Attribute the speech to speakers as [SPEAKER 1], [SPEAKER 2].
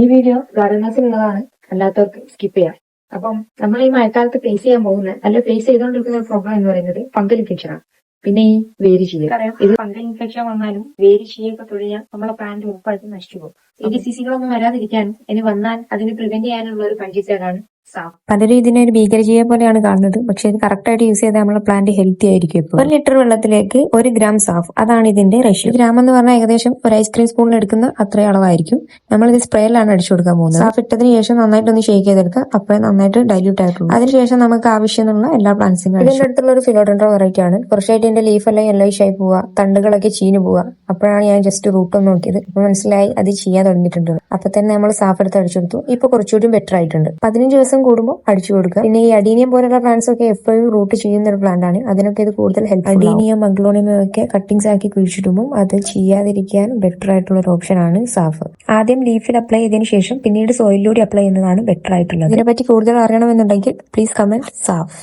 [SPEAKER 1] ഈ വീഡിയോ ഗാർഡനേഴ്സിനുള്ളതാണ് അല്ലാത്തവർക്ക് സ്കിപ്പ് ചെയ്യാം. അപ്പം നമ്മൾ ഈ മഴക്കാലത്ത് ഫേസ് ചെയ്യാൻ പോകുന്ന അല്ല ഫേസ് ചെയ്തുകൊണ്ടിരിക്കുന്ന പ്രോബ്ലം എന്ന് പറയുന്നത് ഫംഗൽ ഇൻഫെക്ഷൻ ആണ്. പിന്നെ ഈ വേരി അറിയാം ഇത് ഫംഗൽ ഇൻഫെക്ഷൻ വന്നാലും വേരി ചീയൊക്കെ തുടങ്ങിയാൽ നമ്മളെ പ്ലാന്റ് ഉറപ്പായിട്ടും നശിച്ചു പോകും. ഈ ഡിസീസുകളൊന്നും വരാതിരിക്കാനും ഇനി വന്നാൽ അതിനെ പ്രിവെന്റ് ചെയ്യാനുള്ള ഒരു സാഫ്
[SPEAKER 2] പലരും ഇതിനെ ഒരു ഭീകരജീവിയെ പോലെയാണ് കാണുന്നത്. പക്ഷെ ഇത് കറക്റ്റ് ആയിട്ട് യൂസ് ചെയ്താൽ നമ്മളെ പ്ലാന്റ് ഹെൽത്തി ആയിരിക്കും ഇപ്പോൾ ഒരു ലിറ്റർ വെള്ളത്തിലേക്ക് ഒരു ഗ്രാം സാഫ് അതാണ് ഇതിന്റെ റേഷ്യോ ഗ്രാം എന്ന് പറഞ്ഞാൽ ഏകദേശം ഒരു ഐസ്ക്രീം സ്പൂണിൽ എടുക്കുന്ന അത്ര അളവായിരിക്കും. നമ്മൾ ഇത് സ്പ്രേയിലാണ് അടിച്ചു കൊടുക്കാൻ പോകുന്നത്. സാഫ് ഇട്ടതിന് ശേഷം നന്നായിട്ട് ഒന്ന് ഷേക്ക് ചെയ്തെടുക്കുക. അപ്പോഴേ നന്നായിട്ട് ഡൈല്യൂട്ട് ആയിട്ടുള്ളൂ. അതിനുശേഷം നമുക്ക് ആവശ്യമുള്ള എല്ലാ പ്ലാന്റ്സിനും ഇതിന്റെ അടുത്തുള്ള ഒരു ഫിലോഡൻഡ്രോ വെറൈറ്റി ആണ്. കുറച്ചായിട്ട് ഇതിന്റെ ലീഫ് എല്ലാം യെല്ലോയിഷ് ആയി പോവുക. തണ്ടുകളൊക്കെ ചീഞ്ഞു പോവുക. അപ്പോഴാണ് ഞാൻ ജസ്റ്റ് റൂട്ട് ഒന്ന് നോക്കിയത്. അപ്പൊ മനസ്സിലായി അത് ചെയ്യാൻ തുടങ്ങിയിട്ടുണ്ട്. അപ്പൊ തന്നെ നമ്മൾ സാഫ് എടുത്ത് അടിച്ചു കൊടുത്തു. ഇപ്പൊ കുറച്ചുകൂടി ബെറ്റർ ആയിട്ടുണ്ട്. പതിനഞ്ച് ദിവസം കൂടുമ്പോൾ അടിച്ചു കൊടുക്കുക. പിന്നെ ഈ അഡീനിയം പോലുള്ള പ്ലാന്റ്സ് ഒക്കെ എപ്പോഴും റൂട്ട് ചെയ്യുന്ന ഒരു പ്ലാന്റ് ആണ്. അതിനൊക്കെ ഇത് കൂടുതൽ ഹെൽപ്പ് അഡീനിയം മഗ്ലോണിയം ഒക്കെ കട്ടിങ്സ് ആക്കി കുഴിച്ചിടുമ്പോൾ അത് ചെയ്യാതിരിക്കാൻ ബെറ്റർ ആയിട്ടുള്ള ഒരു ഓപ്ഷൻ ആണ് സാഫ്. ആദ്യം ലീഫിൽ അപ്ലൈ ചെയ്തതിനു ശേഷം പിന്നീട് സോയിലൂടെ അപ്ലൈ ചെയ്യുന്നതാണ് ബെറ്റർ ആയിട്ടുള്ളത്. ഇതിനെപ്പറ്റി കൂടുതൽ അറിയണമെന്നുണ്ടെങ്കിൽ പ്ലീസ് കമന്റ് സാഫ്.